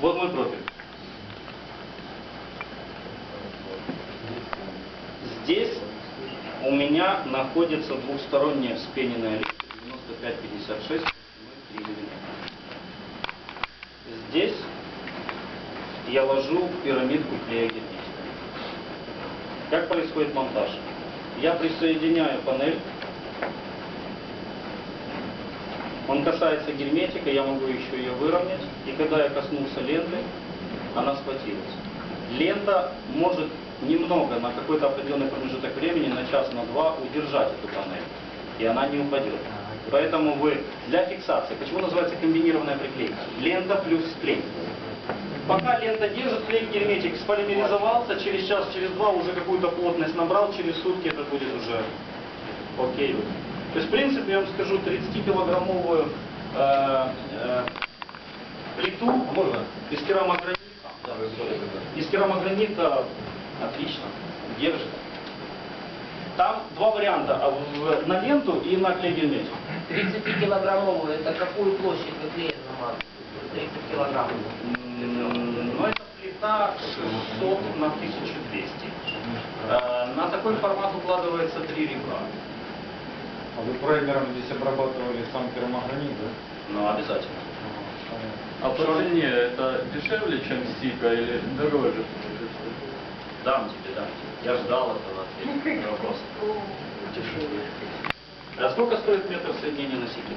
Вот мой профиль. Здесь у меня находится двухсторонняя вспененная линия 95-56 3 мм. Здесь я ложу пирамидку клея. Как происходит монтаж? Я присоединяю панель. Он касается герметика, я могу еще ее выровнять. И когда я коснулся ленты, она схватилась. Лента может немного, на какой-то определенный промежуток времени, на час, на два, удержать эту панель. И она не упадет. Поэтому вы для фиксации, почему называется комбинированная приклейка? Лента плюс клей. Пока лента держит, клей герметик сполимеризовался, через час, через два уже какую-то плотность набрал, через сутки это будет уже окей. То есть, в принципе, я вам скажу, 30-килограммовую э, э, плиту Можно? из керамогранита, да, из керамогранита отлично, держит. Там два варианта, а на ленту и на герметик. 30-килограммовую, это какую площадь вы клеем замазываете? 30 килограммов. Ну, это плита 600 на 1200. Э, На такой формат укладывается три ребра. А вы праймером здесь обрабатывали сам керамогранит, да? Ну, обязательно. А по цене это дешевле, чем стика или дороже? Дам тебе, дам тебе. Я ждал этого ответа на вопрос. А сколько стоит метр соединения носителя?